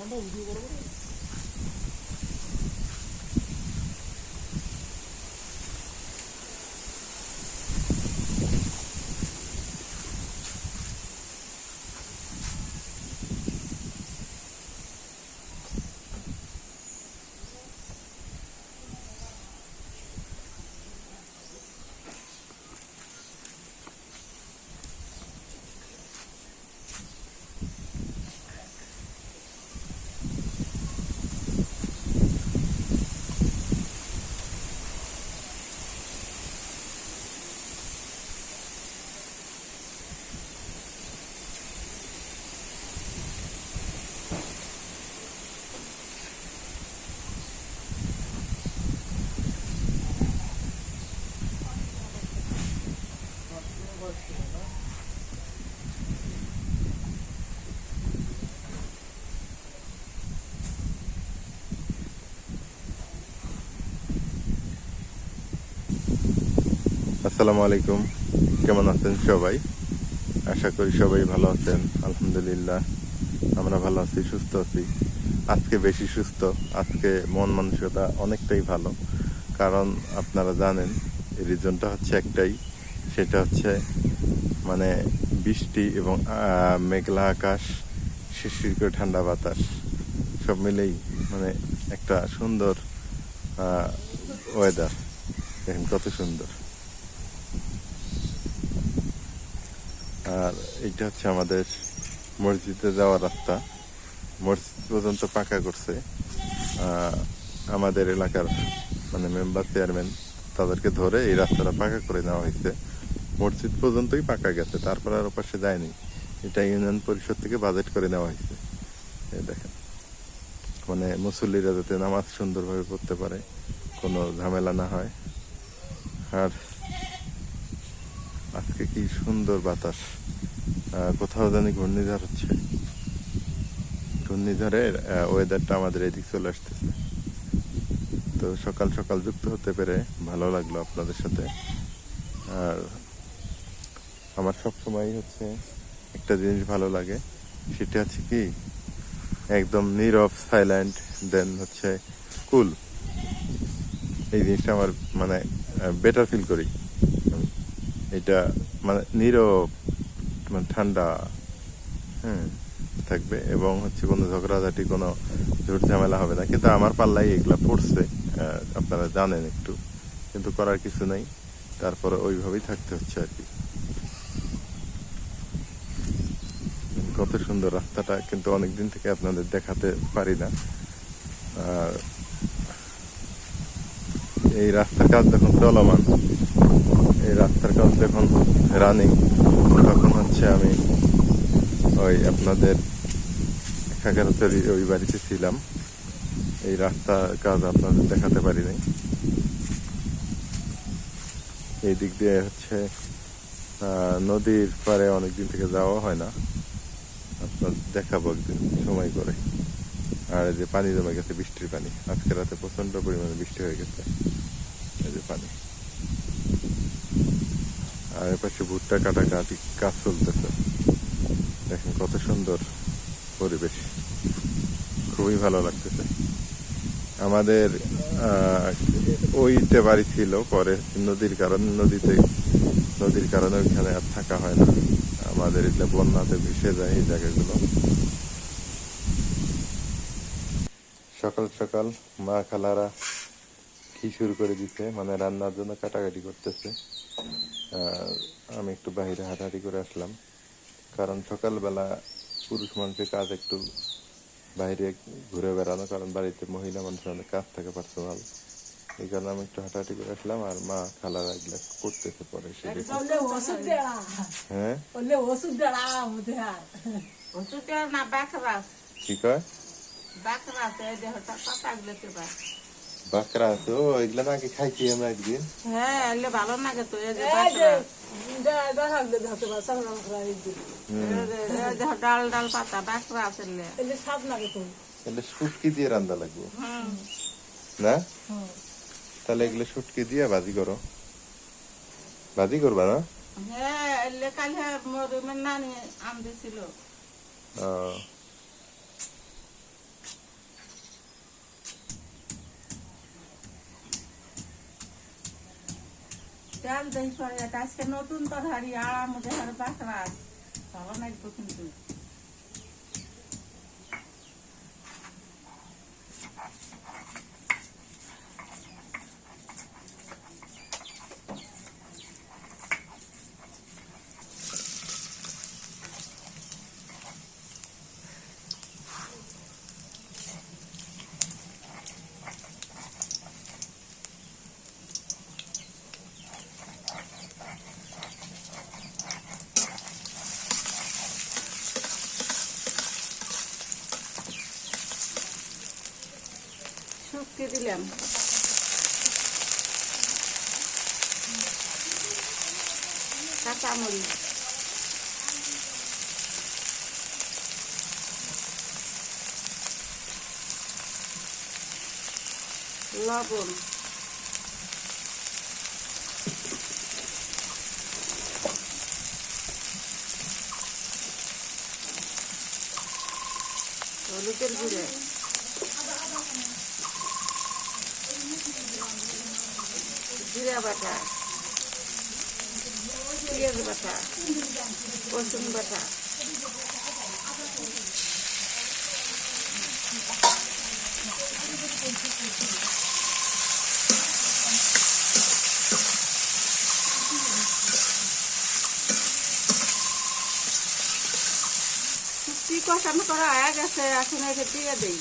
全部乌龟，我都。আসসালামু আলাইকুম। কেমন আছেন সবাই? আশা করি সবাই ভালো আছেন, আলহামদুলিল্লাহ। আমরা ভালো আছি, সুস্থ আছি। আজকে বেশি সুস্থ, আজকে মন মানসিকতা অনেকটাই ভালো। কারণ আপনারা জানেন, রিজনটা হচ্ছে একটাই, সেটা হচ্ছে মানে বৃষ্টি এবং মেঘলা আকাশ শিশির করে ঠান্ডা বাতাস। সব মিলেই মানে একটা সুন্দর ওয়েদার দেখেন কত সুন্দর। আর এইটা হচ্ছে আমাদের মসজিদে যাওয়ার রাস্তা। মসজিদ পর্যন্ত পাকা করছে। আমাদের এলাকার মানে মেম্বার চেয়ারম্যান তাদেরকে ধরে এই রাস্তাটা পাকা করে নেওয়া হয়েছে। মসজিদ পর্যন্তই পাকা গেছে, তারপর আর ওপাশে যায়নি। এটা ইউনিয়ন পরিষদ থেকে বাজেট করে নেওয়া হয়েছে। দেখেন। মানে মুসল্লিরা যাতে নামাজ সুন্দরভাবে পড়তে পারে, কোনো ঝামেলা না হয়। আর আজকে কি সুন্দর বাতাস। কোথাও জানি ঘূর্ণিঝড় হচ্ছে। ঘূর্ণিঝড়ের ওয়েদারটা আমাদের এদিক চলে আসতেছে। তো সকাল সকাল যুক্ত হতে পেরে ভালো লাগল আপনাদের সাথে। আর আমার সব সময় হচ্ছে একটা জিনিস ভালো লাগে, সেটা হচ্ছে কি, একদম নীরব সাইলেন্ট দেন হচ্ছে কুল এই জিনিসটা আমার মানে বেটার ফিল করি। এটা মানে নীরব মানে ঠান্ডা হ্যাঁ থাকবে এবং হচ্ছে কোনো ঝগড়াঝাটি, কোনো ঝুট ঝামেলা হবে না। কিন্তু আমার পাল্লাই এগুলা পড়ছে আপনারা জানেন একটু। কিন্তু করার কিছু নাই, তারপরে ওইভাবেই থাকতে হচ্ছে আর কি। কত সুন্দর রাস্তাটা, কিন্তু অনেকদিন থেকে আপনাদের দেখাতে পারি না। আর এই রাস্তার কাজ যখন চলমান। এই রাস্তার কাজ যখন রানিং তখন হচ্ছে আমি ওই আপনাদের এগারোটার ওই বাড়িতে ছিলাম। এই রাস্তার কাজ আপনাদের দেখাতে পারি নাই। এই দিক দিয়ে হচ্ছে নদীর পারে অনেকদিন থেকে যাওয়া হয় না। আপনার দেখাবো একদিন সময় করে। আর এই যে পানি জমে গেছে বৃষ্টির পানি। আজকে রাতে প্রচণ্ড পরিমাণে বৃষ্টি হয়ে গেছে। এই যে পানি। আর পাশে ভুট্টা কাটাকাটি কাজ চলতেছে। দেখেন কত সুন্দর পরিবেশ। খুবই ভালো লাগতেছে। আমাদের ওইতে বাড়ি ছিল, পরে নদীর কারণে, নদীতে, নদীর কারণে ওইখানে আর থাকা হয় না। আমাদের এগুলো বন্যাতে ভেসে যায় এই জায়গাগুলো। সকাল সকাল মা খালারা কি শুরু করে দিতে মানে রান্নার জন্য কাটাকাটি করতেছে। আমি একটু বাহিরে হাঁটাহাঁটি করে আসলাম। কারণ সকালবেলা পুরুষ মানুষের কাজ একটু বাইরে ঘুরে বেড়ানো কারণ বাড়িতে মহিলা মানুষের অনেক কাজ থাকে পার্সোনাল এই কারণে আমি একটু হাঁটাহাঁটি করে আসলাম আর মা খালা রাখলে করতেছে পরে সে হ্যাঁ? কি কয়? বাকরা তো এগুলা নাকি খাইছি আমরা একদিন। হ্যাঁ এগুলো ভালো তো এই যে বাকরা দিয়ে লাগবে। তাহলে এগুলো সুটকি দিয়ে ভাজি করো। ভাজি করবা না? হ্যাঁ এগুলো নানি আনতেছিল। ও। ডাল দই করে আজকে নতুন তরহারি আরাম দেহের বাকরাস ভালো লাগবে কিন্তু শুকিয়ে দিলাম কাঁচামরিচ। লবণ। হলুদের গুঁড়ো জিরা বাটা পেঁয়াজ বাটা রসুন বাটা কষানো করা হয়ে গেছে এখন একে দিয়ে দিই।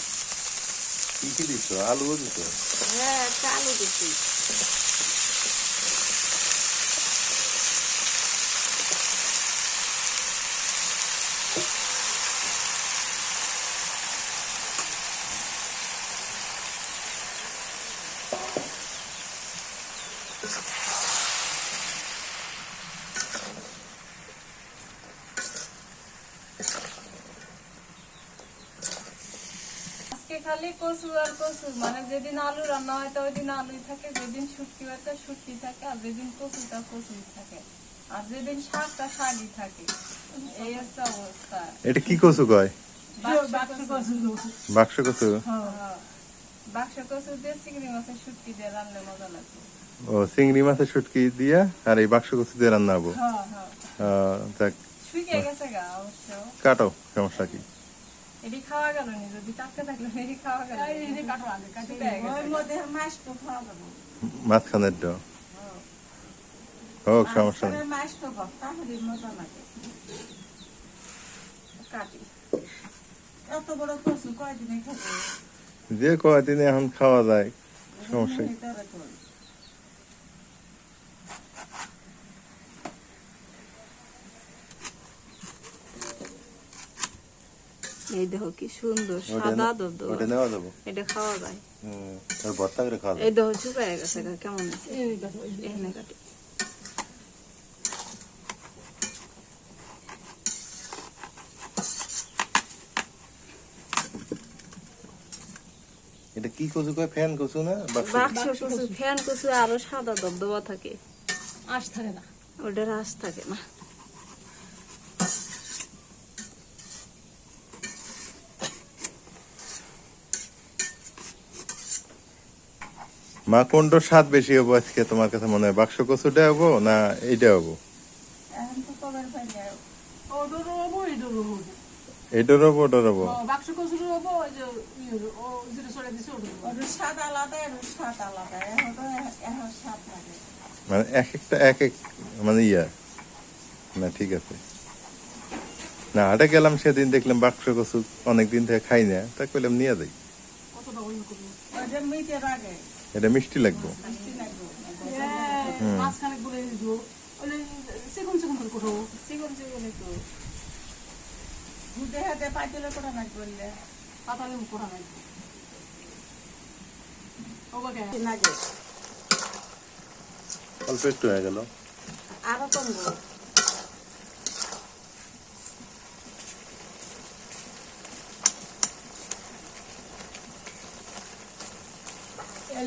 কি কি দিচ্ছ আলুও দিচ্ছ হ্যাঁ একটা আলু দিচ্ছি খালি আর মানে যেদিন আলু রান্না হয় তো ওই দিন আলুই থাকে যেদিন শুটকি হয় তো শুটকি থাকে আর যেদিন কচুটা কচুই থাকে আর যেদিন শাকটা শাকই থাকে। এই হচ্ছে অবস্থা। এটা কি কচু কয়? বাক্স কচু। বাক্স কচু? হ্যাঁ। বাক্স কচু দিয়ে চিংড়ি মাছের শুটকি দিয়ে রান্না মজা লাগে। ও চিংড়ি মাছের শুটকি দিয়া আর এই বাক্স কচু দিয়ে রান্না হব? হ্যাঁ হ্যাঁ। কাটো সমস্যা কি? এটি খাওয়া গেল নি? যদি টাটকা থাকলে এটি খাওয়া গেল এই যে কাটো আগে কাটি ওর মধ্যে মাছ তো খাওয়া ড হোক সমস্যা নেই। মাছ তো মজা লাগে। কাটি। এত বড় কচু কয়দিনে খাব? যে কয়দিনে এখন খাওয়া যায় সমস্যা এই দেখো কি সুন্দর সাদা দব ওটা নেওয়া যাব এটা খাওয়া যায়। আর ভর্তা করে খাওয়া এই দেখো শুকায় গেছে কেমন আছে? এই দেখো এখানে কাটি। এটা কি কচু কয়? ফ্যান কচু না বাক্স? বাক্স কচু ফ্যান কচু আরও সাদা দবদবা থাকে। আঁশ থাকে না। ওটা রাস থাকে না। মা কোনটার স্বাদ বেশি হব আজকে তোমার কাছে মনে হয়। বাক্স কচুটা হব না এইটা হব এটার হব ওটার হব মানে এক একটা এক এক মানে ইয়া। না ঠিক আছে। না হাটে গেলাম সেদিন দেখলাম বাক্স কচু অনেকদিন থেকে খাই না। তা কইলাম নিয়ে যাই। কতটা এটা মিষ্টি লাগবো। মাঝখানে বলে দিও ওই সেগুন সেগুন করে কোটো চিকন চিকন একটু দুধে হাতে পাইলে করে না করলে পাতা লেবু করা নাই ও বাকে লাগে অল্প একটু হয়ে গেল আরও কমবো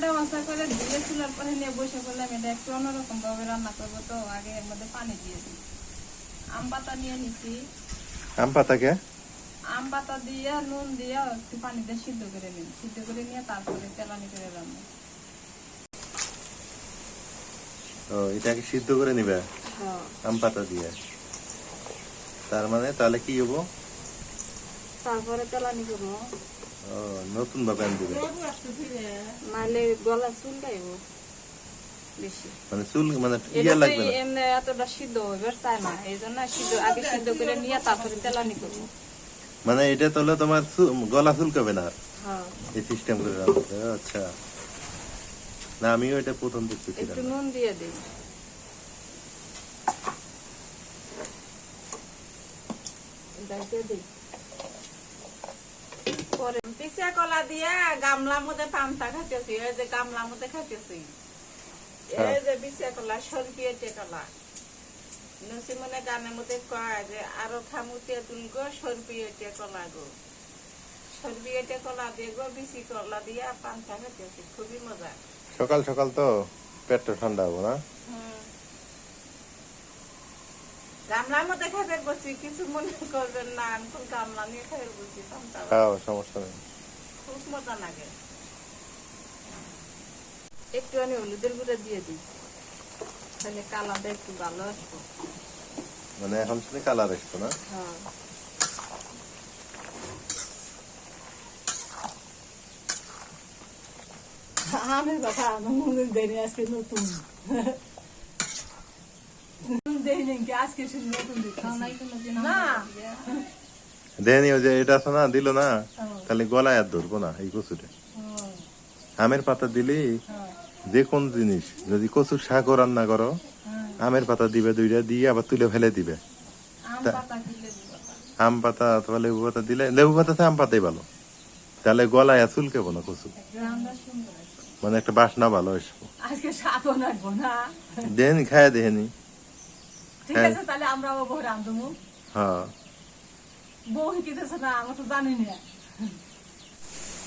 কাটা মাছা করে ধুয়ে চুলার পরে নিয়ে বসে করলাম এটা একটু অন্যরকম ভাবে রান্না করব তো আগে এর মধ্যে পানি দিয়ে দিই। আম পাতা নিয়ে নিছি। আম পাতাকে? আম পাতা দিয়ে নুন দিয়ে একটু পানি দিয়ে সিদ্ধ করে নিন সিদ্ধ করে নিয়ে তারপরে তেলানি করে রান্না। ও এটাকে সিদ্ধ করে নিবে? হ্যাঁ। আম পাতা দিয়ে? তার মানে তাহলে কি হব? তারপরে তেলানি করব। নতুন ভাবে নাহলে গলা চুল গাইব বেশি। মানে চুল মানে ইয়া লাগবে না? এমনি এতটা সিদ্ধ চায় না এই জন্য সিদ্ধ আগে সিদ্ধ করে নিয়ে তারপরে তেলানি করব। মানে এটা তাহলে তোমার গলা চুলকাবে না? হ্যাঁ। এই সিস্টেম করে আচ্ছা। না আমিও এটা প্রথম দেখতেছিলাম একটু নুন দিয়ে দিই। দিয়ে দিই। পরে পিসা কলা দিয়ে গামলার মধ্যে পান্তা খাইতেছি এই যে গামলার মধ্যে খাইতেছি। এই যে পিসা কলা সরপিয়েটে কলা। নসিমনে গানের মধ্যে কয় যে আরও খামুতে তুন গো সরপিয়েটে কলা গো। সরপিয়েটে কলা দিয়ে গো বিসি কলা দিয়ে পান্তা খাইতেছি খুবই মজা। সকাল সকাল তো পেটটা ঠান্ডা হব না? গামলার মধ্যে খাইতে বসি কিছু মনে করবেন না আমি তো গামলা নিয়ে খাইতে বসি পান্তা সমস্যা নেই। খুব মজা লাগে। একটু আমি হলুদের গুঁড়া দিয়ে দিই তাহলে কালারটা একটু ভালো আসব। মানে এখন শুনে কালার আসতো না? হ্যাঁ। আমের কথা আমার মনে দেয়নি আজকে নতুন। আমার দিয়ে? দেনি ওই যে এটা আছে না দিল না তাহলে গলায় আর ধরবো না এই কচুটা আমের পাতা দিলি যে কোন জিনিস যদি কচুর শাকও রান্না করো। আমের পাতা দিবে দুইটা দিয়ে আবার তুলে ফেলে দিবে আম পাতা অথবা লেবু পাতা দিলে লেবু পাতাতে আম পাতাই ভালো তাহলে গলায় চুলকে না কচু। মানে একটা বাসনা ভালো আসব দেনি খায় দেহেনি ঠিক হ্যাঁ। আছে তাহলে আমরা বউ রান্ধবো হ্যাঁ। বউ হিকিতেছে না আমরা তো জানি না।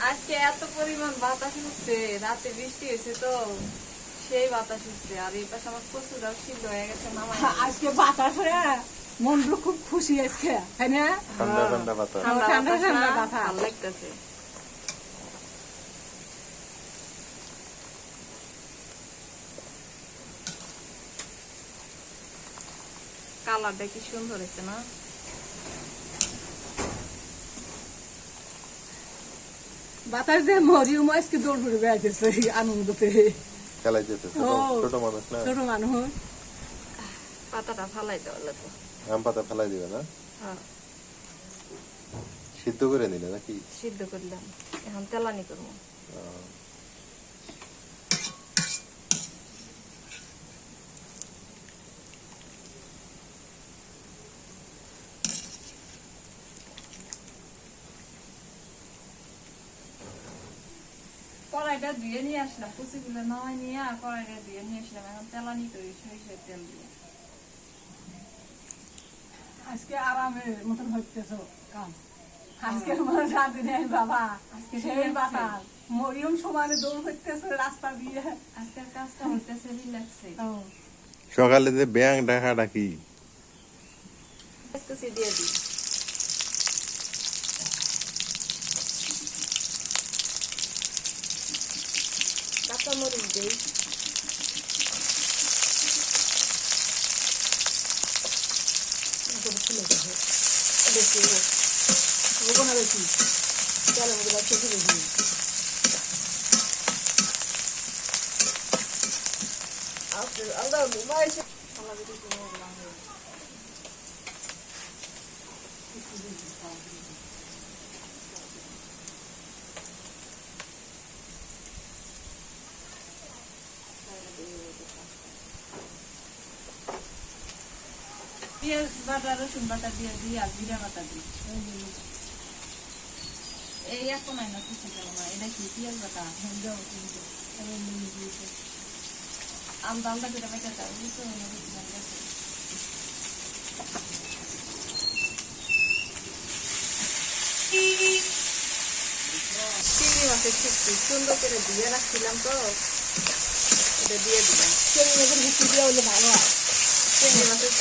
আজকে এত পরিমাণ বাতাস রাতে বৃষ্টি হয়েছে তো সেই বাতাস আর এই পাশে আমার প্রচুর সিদ্ধ হয়ে গেছে মামা। আজকে বাতাস মনটা খুব খুশি আজকে তাই না? ঠান্ডা ঠান্ডা ঠান্ডা ঠান্ডা ঠান্ডা বাতাস। ভালো লাগতেছে। কালারটা কি সুন্দর হয়েছে না? বাতাস দিয়ে মরিও আজকে দৌড় ঘুরে বেড়াইতেছে আনন্দতে। খেলাই যেতে ছোট মানুষ না? ছোট মানুষ। পাতাটা ফালাই দেওয়া লাগবে আম পাতা ফেলাই দিবে না? হ্যাঁ। সিদ্ধ করে নিলে নাকি? সিদ্ধ করলাম এখন তেলানি করব। কড়াইটা ধুয়ে নিয়ে আসলাম কুচিগুলো নামাই নিয়ে আর কড়াইটা ধুয়ে নিয়ে আসলাম। এখন তেলানি করি সরিষার তেল দিয়ে। আজকে আরামের মতন হইতেছ কাম আজকের মনে শান্তি নেই বাবা আজকে সেই মরিয়ম সমানে দৌড় হইতেছে রাস্তা দিয়ে। আজকের কাজটা হইতেছে রিল্যাক্সে সকালে যে ব্যাং ডাকা ডাকি দিয়ে দিই কাঁচামরিচ দিই একদম খুলে যাবে বেশি হোক। ওগুলো না বেশি চলো ওগুলো চোখে বেশি আস্তে আল্লাহ ঘুমাইছে আল্লাহ যদি কোনো না হয় পেঁয়াজ বাটা রসুন বাটা দিয়ে দিই আর জিরা বাটা দিই। এই এক নাই না কিছু দেবো না। এটা কি পেঁয়াজ বাটা? কিন্তু। আলাদা আলাদা করে বেঁচে যাও বুঝতে চিংড়ি মাছের সুন্দর করে দিয়ে রাখছিলাম তো। এটা দিয়ে দিলাম। চিংড়ি মাছের ভিত্তি দিয়ে হলে ভালো হয়। চিংড়ি মাছের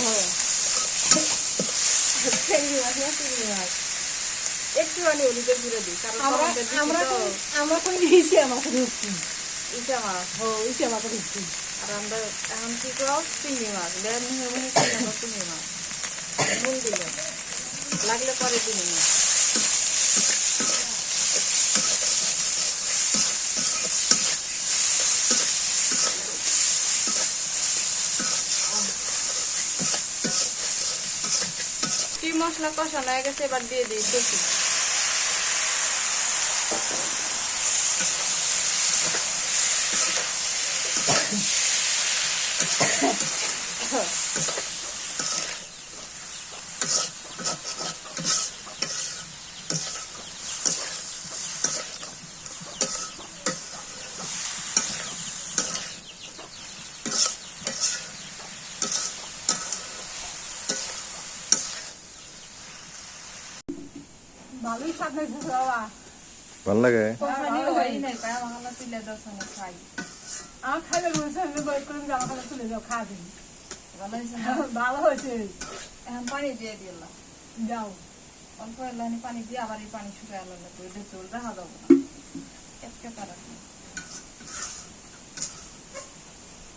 হয়। চিংড়ি মাছ না চিংড়ি মাছ একটুখানি হলুদের গুঁড়ো দিই কারণ আমরা টমেটো দিছি আমরা তো তো আমরা তো ইসে মাছের হচ্ছি ইসা মাছ ও ইসে মাছের হচ্ছি আর আমরা এখন কি করো চিংড়ি মাছ দেন মুহে মুহে চিংড়ি চিংড়ি মাছ নুন দিলাম। লাগলে পরে দিন কি মশলা কষানো হয়ে গেছে এবার দিয়ে দিই দেখি ভালো লাগে ভালো হয়েছে? এখন পানি দিয়ে দিলাম যাও অল্প পানি দিয়ে আবার এই পানি দেখা যাব না একটা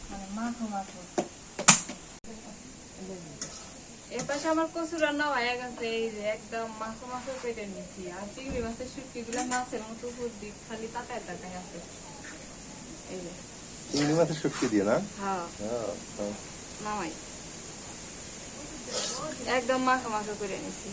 মানে মাখো মাখো এর পাশে আমার কচু রান্না হয়ে গেছে এই যে একদম মাংস মাংস কেটে নিয়েছি। আর চিংড়ি মাছের শুটকি গুলো মাছের মতো উপর দিক খালি তাকায় তাকায় আছে। এই যে। চিংড়ি মাছের শুক্তি দিয়ে না? হ্যাঁ। হ্যাঁ, হ্যাঁ। একদম মাখা মাখা করে নিছি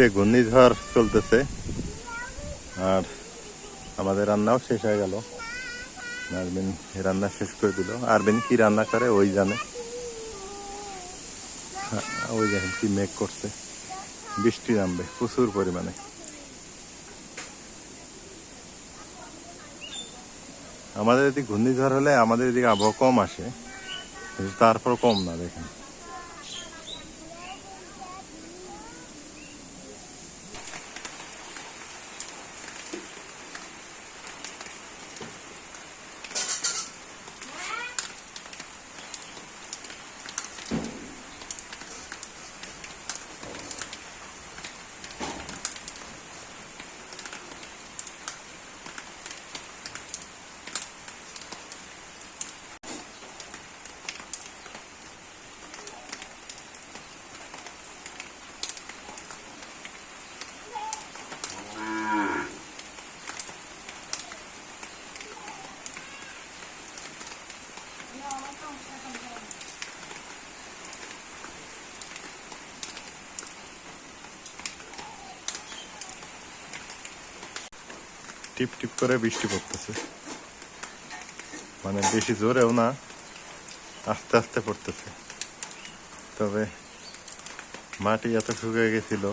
সে ঘূর্ণিঝড় চলতেছে। আর আমাদের রান্নাও শেষ হয়ে গেল। আরবিন রান্না শেষ করে দিল। আরবিন কি রান্না করে ওই জানে। হ্যাঁ, ওই দেখেন কি মেঘ করছে। বৃষ্টি নামবে প্রচুর পরিমাণে। আমাদের এদিকে ঘূর্ণিঝড় হলে আমাদের এদিকে আবহাওয়া কম আসে। তারপর কম না দেখেন। টিপ টিপ করে বৃষ্টি পড়তেছে। মানে বেশি জোরেও না আস্তে আস্তে পড়তেছে। তবে মাটি এত শুকিয়ে গেছিল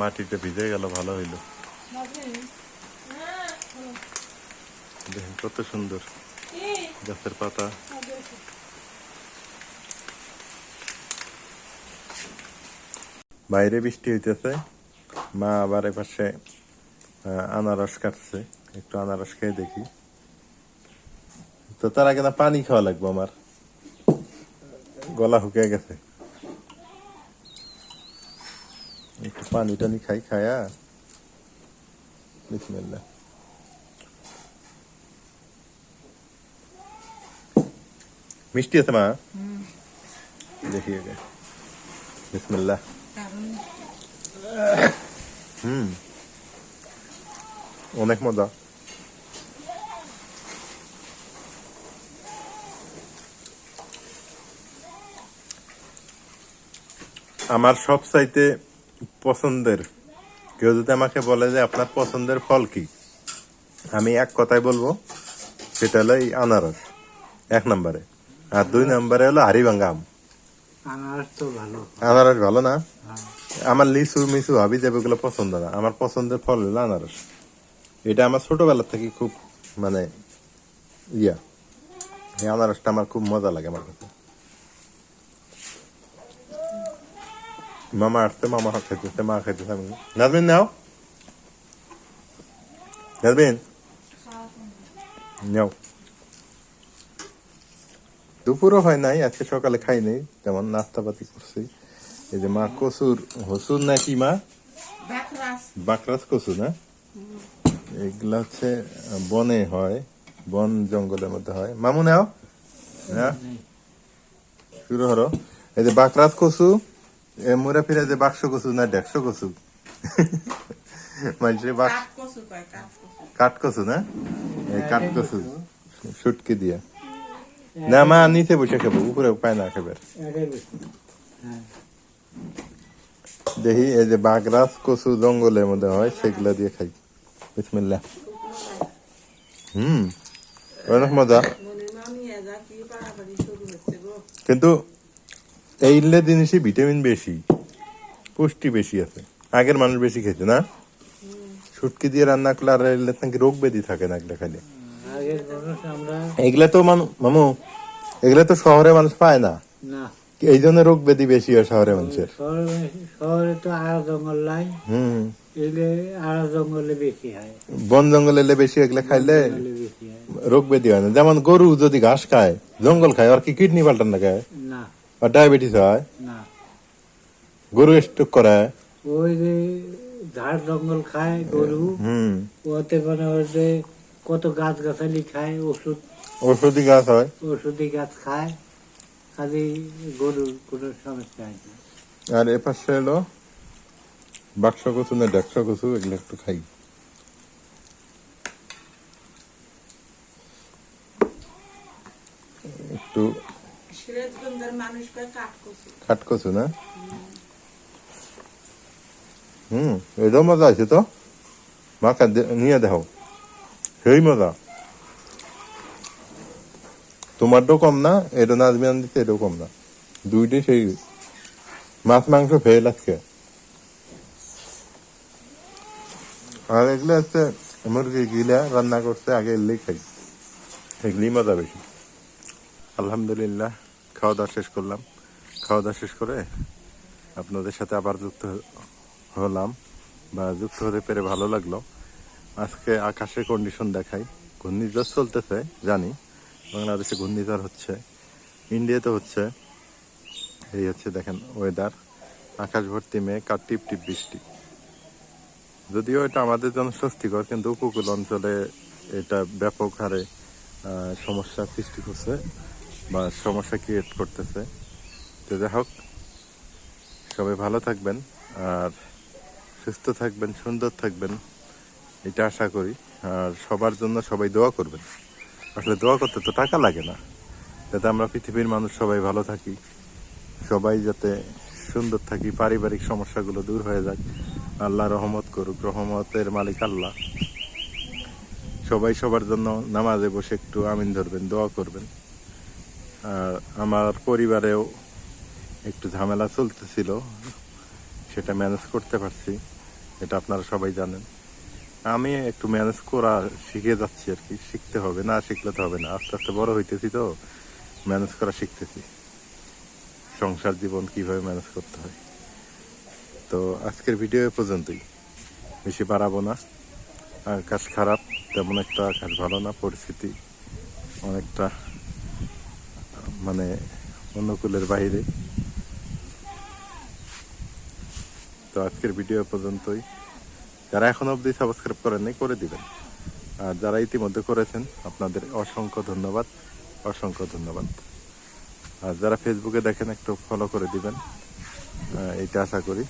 মাটিটা ভিজে গেল ভালো হইল। দেখেন কত সুন্দর। গাছের পাতা। বাইরে বৃষ্টি হইতেছে। মা আবার এপাশে আনারস কাটছে। একটু আনারস খেয়ে দেখি। তো তার আগে না পানি খাওয়া লাগবে আমার। গলা শুকিয়ে গেছে। একটু পানি টানি খাই, খায়া। বিসমিল্লাহ। মিষ্টি আছে মা? দেখি আগে হুম। অনেক মজা। আমার সব চাইতে পছন্দের, কেউ যদি আমাকে বলে যে আপনার পছন্দের ফল কি, আমি এক কথায় বলব, সেটা হলো এই আনারস। এক নম্বরে। আর দুই নম্বরে হলো হারিভাঙ্গা আম আনারস ভালো আনারস ভালো না? আমার লিচু মিচু হাবি যাবে ওগুলো পছন্দ না। আমার পছন্দের ফল হলো আনারস। এটা আমার ছোটবেলা থেকে খুব মানে ইয়া। এই আনারসটা আমার খুব মজা লাগে আমার কাছে মামা আসতে মামা খাইতেছে মা খাইতেছে আমি। নাজমিন, নাও। নাজমিন। নাও। দুপুরও হয় নাই আজকে সকালে খাই নাই তেমন নাস্তাপাতি করছি। এই যে মা কচুর হসুর নাকি মা? বাকরাস। কচু না? এগুলা হচ্ছে বনে হয় বন জঙ্গলের মধ্যে হয়। মামু নাও। হ্যাঁ শুরু হলো। এই যে বাকরাস কচু এ মুরা ফিরে যে বাক্স কচু না ডেকশো কচু মানুষের বাক্স? কাঠ কচু না? এই কাঠ কচু সুটকি দিয়া। না মা নিচে বসে খাব উপরে পায় না খাবার দেখি এই যে বাগরাস কচু জঙ্গলের মধ্যে হয় সেগুলা দিয়ে খাই বিসমিল্লাহ হুম অনেক মজা কিন্তু এই জিনিসই ভিটামিন বেশি পুষ্টি বেশি আছে। আগের মানুষ বেশি খেতে না? শুটকি দিয়ে রান্না করলে আর নাকি রোগ ব্যাধি থাকে না এগুলো আমরা এগুলা তো মামু এগুলা তো শহরে মানুষ পায় না। এই জন্য রোগ ব্যাধি বেশি হয় শহরে মানুষের। শহরে তো আড়া জঙ্গল নাই। হুম। আড়া জঙ্গলে বেশি হয়। বন জঙ্গলে বেশি এগুলা খাইলে রোগ ব্যাধি হয় না। যেমন গরু যদি ঘাস খায় জঙ্গল খায় আর কি কিডনি পাল্টান না খায় আর ডায়াবেটিস হয় গরু স্ট্রোক করে। ওই যে ঝাড় জঙ্গল খায় গরু হুম। ওতে মানে ওই যে কত গাছ গাছালি খায় ওষুধ। ওষুধি গাছ হয়। ওষুধি গাছ খায় খালি গরুর কোনো সমস্যা হয় না। আর এ পাশে হলো বাক্স কচু না ডাকশ কচু এগুলো একটু খাই। একটু খাট কচু না হুম এটাও মজা আছে তো। মাখা দে- নিয়ে দেখো সেই মজা। তোমারটাও কম না? এটা নাজমিয়ান দিতে এটাও কম না। দুইটাই সেই মাছ, মাংস ফেয়ে লাগছে আর এগুলো হচ্ছে মুরগি গিলা রান্না করতে আগে এগুলোই খাই। এগুলি মজা বেশি আলহামদুলিল্লাহ খাওয়া দাওয়া শেষ করলাম। খাওয়া দাওয়া শেষ করে আপনাদের সাথে আবার যুক্ত হলাম বা যুক্ত হতে পেরে ভালো লাগল। আজকে আকাশের কন্ডিশন দেখাই। ঘূর্ণিঝড় চলতেছে, জানি। বাংলাদেশে ঘূর্ণিঝড় হচ্ছে, ইন্ডিয়াতে হচ্ছে। এই হচ্ছে দেখেন ওয়েদার আকাশ ভর্তি মেঘ আর টিপ টিপ বৃষ্টি। যদিও এটা আমাদের জন্য স্বস্তিকর, কিন্তু উপকূল অঞ্চলে এটা ব্যাপক হারে সমস্যা সৃষ্টি করছে বা সমস্যা ক্রিয়েট করতেছে। তো যাই হোক, সবাই ভালো থাকবেন আর সুস্থ থাকবেন, সুন্দর থাকবেন। এটা আশা করি। আর সবার জন্য সবাই দোয়া করবেন। আসলে দোয়া করতে তো টাকা লাগে না। যাতে আমরা পৃথিবীর মানুষ সবাই ভালো থাকি, সবাই যাতে সুন্দর থাকি, পারিবারিক সমস্যাগুলো দূর হয়ে যাক। আল্লাহ রহমত করুক, রহমতের মালিক আল্লাহ। সবাই সবার জন্য নামাজে বসে একটু আমিন ধরবেন, দোয়া করবেন। আর আমার পরিবারেও একটু ঝামেলা চলতেছিল, সেটা ম্যানেজ করতে পারছি, এটা আপনারা সবাই জানেন। আমি একটু ম্যানেজ করা শিখে যাচ্ছি আর কি। শিখতে হবে, না শিখলে তো হবে না। আস্তে আস্তে বড় হইতেছি তো ম্যানেজ করা শিখতেছি। সংসার জীবন কীভাবে ম্যানেজ করতে হয়। তো আজকের ভিডিও পর্যন্তই। বেশি বাড়াবো না। আকাশ খারাপ, তেমন একটা আকাশ ভালো না, পরিস্থিতি অনেকটা মানে অনুকূলের বাইরে। তো আজকের ভিডিও পর্যন্তই। যারা এখন অবধি সাবস্ক্রাইব করেননি, করে দিবেন। আর যারা ইতিমধ্যে করেছেন, আপনাদের অসংখ্য ধন্যবাদ অসংখ্য ধন্যবাদ। আর যারা ফেসবুকে দেখেন, একটু ফলো করে দিবেন। এইটা আশা করি।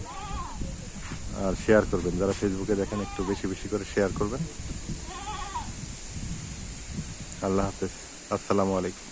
আর শেয়ার করবেন। যারা ফেসবুকে দেখেন, একটু বেশি বেশি করে শেয়ার করবেন। আল্লাহ হাফেজ। আসসালামু আলাইকুম।